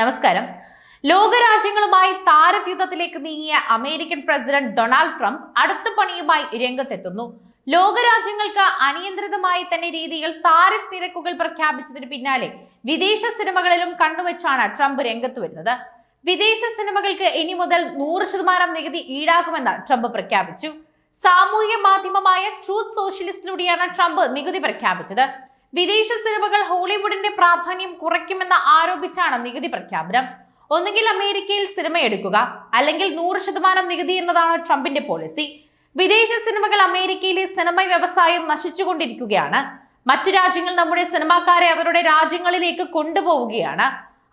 നമസ്കാരം. ലോകരാജ്യങ്ങളുമായി താരയുദ്ധത്തിലേക്ക് നീങ്ങിയ American president Donald Trump അടുത്ത പണിയുമായി രംഗത്തെത്തുന്നു. ലോകരാജ്യങ്ങൾക്ക് അനിയന്ത്രിതമായി തന്നെ രീതിയിൽ താരിഫ് നിരക്കുകൾ പ്രഖ്യാപിച്ചതിന് പിന്നാലെ വിദേശ സിനിമകളിലും കണ്ണുവെച്ചാണ് ട്രംപ് രംഗത്ത് വരുന്നത്. വിദേശ സിനിമകൾക്ക് ഇനി മുതൽ നൂറ് ശതമാനം നികുതി ഈടാക്കുമെന്ന് ട്രംപ് പ്രഖ്യാപിച്ചു. സാമൂഹ്യ മാധ്യമമായ ട്രൂത്ത് സോഷ്യലിസ്റ്റിലൂടെയാണ് ട്രംപ് നികുതി പ്രഖ്യാപിച്ചത്. വിദേശ സിനിമകൾ ഹോളിവുഡിന്റെ പ്രാധാന്യം കുറയ്ക്കുമെന്ന് ആരോപിച്ചാണ് നികുതി പ്രഖ്യാപനം. ഒന്നുകിൽ അമേരിക്കയിൽ സിനിമ എടുക്കുക അല്ലെങ്കിൽ നൂറ് ശതമാനം നികുതി എന്നതാണ് ട്രംപിന്റെ പോളിസി. വിദേശ സിനിമകൾ അമേരിക്കയിലെ സിനിമ വ്യവസായം നശിച്ചുകൊണ്ടിരിക്കുകയാണ്. മറ്റു രാജ്യങ്ങൾ നമ്മുടെ സിനിമാക്കാരെ അവരുടെ രാജ്യങ്ങളിലേക്ക് കൊണ്ടുപോവുകയാണ്.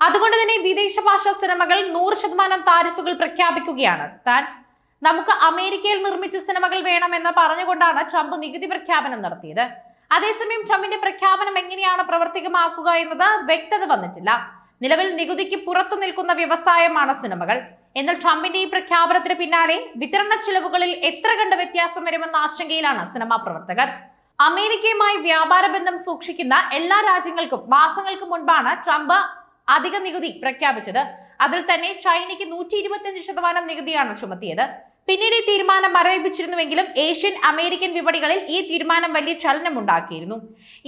അതുകൊണ്ട് തന്നെ വിദേശ ഭാഷാ സിനിമകൾ നൂറ് ശതമാനം താരിഫുകൾ പ്രഖ്യാപിക്കുകയാണ് താൻ. നമുക്ക് അമേരിക്കയിൽ നിർമ്മിച്ച സിനിമകൾ വേണമെന്ന് പറഞ്ഞുകൊണ്ടാണ് ട്രംപ് നികുതി പ്രഖ്യാപനം നടത്തിയത്. അതേസമയം ട്രംപിന്റെ പ്രഖ്യാപനം എങ്ങനെയാണ് പ്രവർത്തികമാക്കുക എന്നത് വ്യക്തത വന്നിട്ടില്ല. നിലവിൽ നികുതിക്ക് പുറത്തു നിൽക്കുന്ന വ്യവസായമാണ് സിനിമകൾ. എന്നാൽ ട്രംപിന്റെ ഈ പ്രഖ്യാപനത്തിന് പിന്നാലെ വിതരണ ചെലവുകളിൽ എത്ര കണ്ട് വ്യത്യാസം വരുമെന്ന ആശങ്കയിലാണ് സിനിമാ പ്രവർത്തകർ. അമേരിക്കയുമായി വ്യാപാര ബന്ധം സൂക്ഷിക്കുന്ന എല്ലാ രാജ്യങ്ങൾക്കും മാസങ്ങൾക്ക് മുൻപാണ് ട്രംപ് അധിക നികുതി പ്രഖ്യാപിച്ചത്. അതിൽ തന്നെ ചൈനയ്ക്ക് നൂറ്റി ഇരുപത്തിയഞ്ച് ശതമാനം നികുതിയാണ് ചുമത്തിയത്. പിന്നീട് ഈ തീരുമാനം മരവിപ്പിച്ചിരുന്നുവെങ്കിലും ഏഷ്യൻ അമേരിക്കൻ വിപണികളിൽ ഈ തീരുമാനം വലിയ ചലനം ഉണ്ടാക്കിയിരുന്നു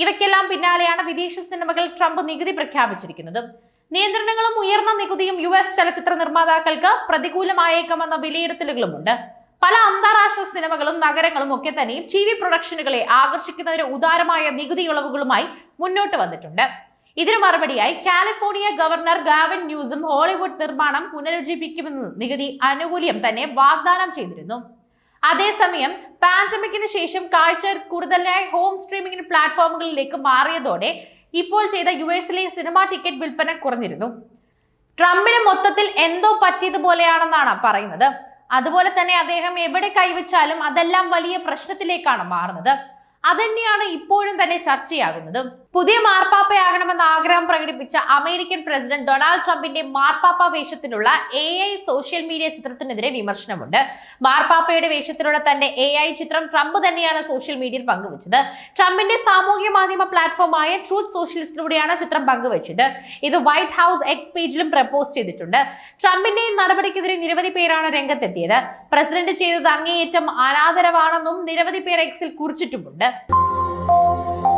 ഇവയ്ക്കെല്ലാം പിന്നാലെയാണ് വിദേശ സിനിമകൾ ട്രംപ് നികുതി പ്രഖ്യാപിച്ചിരിക്കുന്നത്. നിയന്ത്രണങ്ങളും ഉയർന്ന നികുതിയും യു എസ് ചലച്ചിത്ര നിർമ്മാതാക്കൾക്ക് പ്രതികൂലമായേക്കുമെന്ന വിലയിരുത്തലുകളുമുണ്ട്. പല അന്താരാഷ്ട്ര സിനിമകളും നഗരങ്ങളും ഒക്കെ തന്നെയും ടി വി പ്രൊഡക്ഷനുകളെ ആകർഷിക്കുന്നതിന് ഉദാരമായ നികുതി ഇളവുകളുമായി മുന്നോട്ട് വന്നിട്ടുണ്ട്. ഇതിനു മറുപടിയായി കാലിഫോർണിയ ഗവർണർ ഗാവിൻ ന്യൂസും ഹോളിവുഡ് നിർമ്മാണം പുനരുജ്ജീവിക്കുമെന്ന് നികുതി ആനുകൂല്യം തന്നെ വാഗ്ദാനം ചെയ്തിരുന്നു. അതേസമയം പാൻഡമിക്കിന് ശേഷം കാഴ്ച കൂടുതലായി ഹോം സ്ട്രീമിംഗ് പ്ലാറ്റ്ഫോമുകളിലേക്ക് മാറിയതോടെ ഇപ്പോൾ ചെയ്ത യു എസിലെ സിനിമാ ടിക്കറ്റ് വിൽപ്പന കുറഞ്ഞിരുന്നു. ട്രംപിന് മൊത്തത്തിൽ എന്തോ പറ്റിയതുപോലെയാണെന്നാണ് പറയുന്നത്. അതുപോലെ തന്നെ അദ്ദേഹം എവിടെ കൈവച്ചാലും അതെല്ലാം വലിയ പ്രശ്നത്തിലേക്കാണ് മാറുന്നത്. അതന്നെയാണ് ഇപ്പോഴും തന്നെ ചർച്ചയാകുന്നത്. പുതിയ മാർപ്പാപ്പയാകണമെന്ന ആഗ്രഹം പ്രകടിപ്പിച്ച അമേരിക്കൻ പ്രസിഡന്റ് ഡൊണാൾഡ് ട്രംപിന്റെ മാർപ്പാപ്പ വേഷത്തിലുള്ള എ ഐ സോഷ്യൽ മീഡിയ ചിത്രത്തിനെതിരെ വിമർശനമുണ്ട്. മാർപ്പാപ്പയുടെ വേഷത്തിലുള്ള തന്റെ എ ഐ ചിത്രം ട്രംപ് തന്നെയാണ് സോഷ്യൽ മീഡിയയിൽ പങ്കുവച്ചത്. ട്രംപിന്റെ സാമൂഹ്യ മാധ്യമ പ്ലാറ്റ്ഫോമായ ട്രൂത്ത് സോഷ്യലിസ്റ്റിലൂടെയാണ് ചിത്രം പങ്കുവച്ചത്. ഇത് വൈറ്റ് ഹൗസ് എക്സ് പേജിലും പ്രപ്പോസ് ചെയ്തിട്ടുണ്ട്. ട്രംപിന്റെ നടപടിക്കെതിരെ നിരവധി പേരാണ് രംഗത്തെത്തിയത്. പ്രസിഡന്റ് ചെയ്തത് അങ്ങേയറ്റം അനാദരവാണെന്നും നിരവധി പേർ എക്സിൽ കുറിച്ചിട്ടുമുണ്ട്. Música